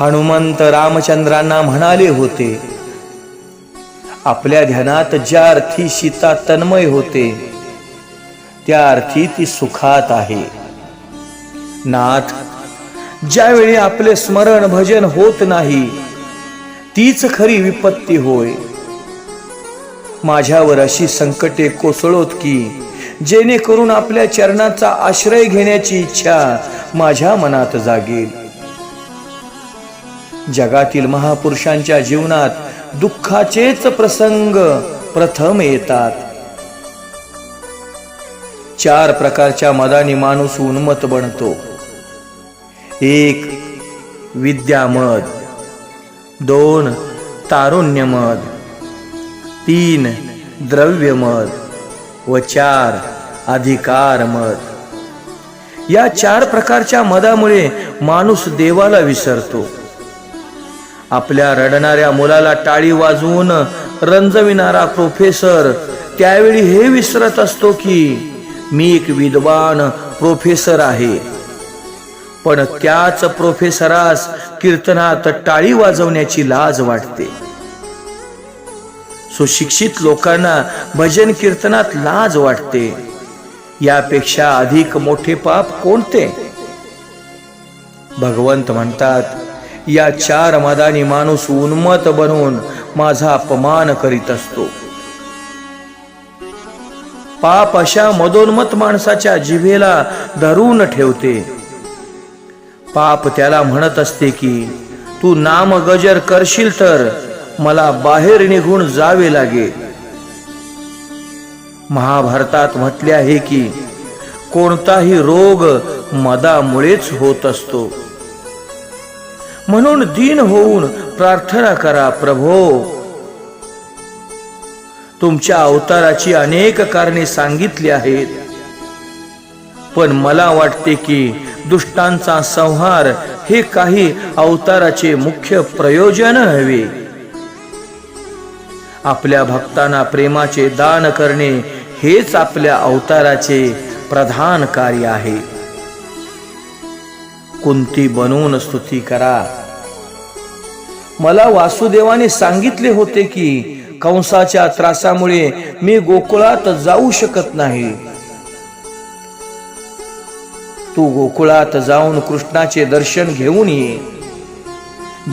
हनुमंत रामचंद्रांना म्हणाले होते आपल्या ध्यानात ज्या अर्थी सीता तन्मय होते त्या अर्थी ती सुखात आहे. नाथ ज्यावेळी आपले स्मरण भजन होत नाही तीच खरी विपत्ती होय. माझ्यावर अशी संकटे कोसळोत की जेणेकरून आपल्या चरणाचा आश्रय घेण्याची इच्छा माझ्या मनात जागेल. जगातील महापुरुषांच्या जीवनात दुःखाचेच प्रसंग प्रथम येतात. चार प्रकारच्या मदानी माणूस उन्मत बनतो. एक विद्यामद. दोन तारुण्यमद. तीन द्रव्यमद. व चार अधिकार अधिकारमद. या चार प्रकारच्या मदामुळे माणूस देवाला विसरतो. आपल्या रडणाऱ्या मुलाला टाळी वाजवून रंजविणारा प्रोफेसर त्यावेळी हे विसरत असतो की मी एक विद्वान प्रोफेसर आहे. पण त्याच प्रोफेसरास कीर्तनात टाळी वाजवण्याची लाज वाटते. सुशिक्षित लोकांना भजन कीर्तनात लाज वाटते. यापेक्षा अधिक मोठे पाप कोणते? भगवंत म्हणतात या चार मदानी माणूस उन्मत बनून माझा अपमान करीत असतो. पाप अशा मदोन्मत माणसाच्या जिभेला धरून ठेवते. पाप त्याला म्हणत असते की तू नाम गजर करशील तर मला बाहेर निघून जावे लागे. महाभारतात म्हटले आहे की कोणताही रोग मदामुळेच होत असतो. म्हणून दीन होऊन प्रार्थना करा प्रभो. तुमच्या अवताराची अनेक कारणे सांगितली आहेत. पण मला वाटते की दुष्टांचा संहार हे काही अवताराचे मुख्य प्रयोजन हवे. आपल्या भक्तांना प्रेमाचे दान करणे हेच आपल्या अवताराचे प्रधान कार्य आहे. कुंती बनवून स्तुती करा. मला वासुदेवाने सांगितले होते की कंसाच्या त्रासामुळे मी गोकुळात जाऊ शकत नाही. तू गोकुळात जाऊन कृष्णाचे दर्शन घेऊन ये.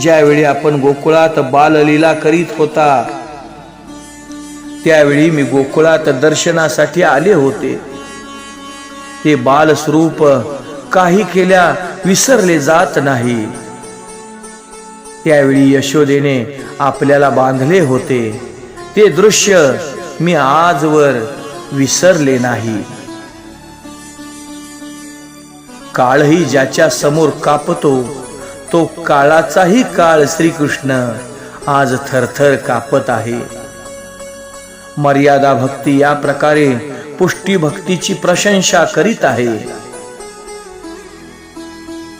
ज्यावेळी आपण गोकुळात बाललीला करीत होता त्यावेळी मी गोकुळात दर्शनासाठी आले होते. ते बालस्वरूप काही केल्या विसरले जात नाही. त्यावेळी यशोदेने आपल्याला बांधले होते. ते दृश्य मी आजवर विसरले नाही. काळही ज्याच्या समोर कापतो तो काळाचाही काळ श्रीकृष्ण आज थरथर कापत आहे. मर्यादा भक्ती या प्रकारे पुष्टी भक्तीची प्रशंसा करीत आहे.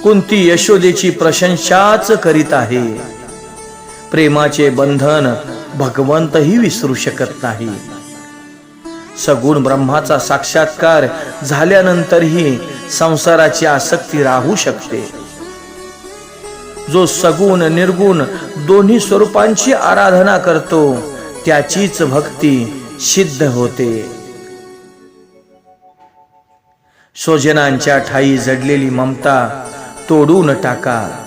कुंती यशोदेची प्रशंसाच करीत आहे? प्रेमाचे बंधन भगवंतही विसरू शकत नाही. सगुण ब्रह्माचा साक्षात्कार झाल्यानंतरही संसाराची आसक्ती राहू शकते. जो सगुण निर्गुण दोन्ही स्वरूपांची आराधना करतो त्याचीच भक्ती सिद्ध होते. स्वजनांच्या ठाई जडलेली ममता तोडून टाका.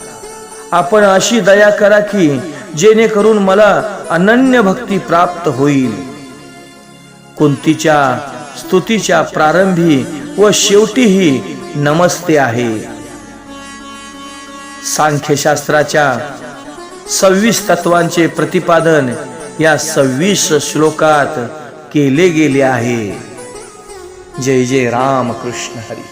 आपण अशी दया करा की जेणेकरून मला अनन्य भक्ती प्राप्त होईल. कुंतीच्या स्तुतीच्या प्रारंभी व शेवटीही नमस्ते आहे. सांख्यशास्त्राच्या सव्वीस तत्वांचे प्रतिपादन या सव्वीस श्लोकात केले गेले आहे. जय जय राम कृष्ण हरी.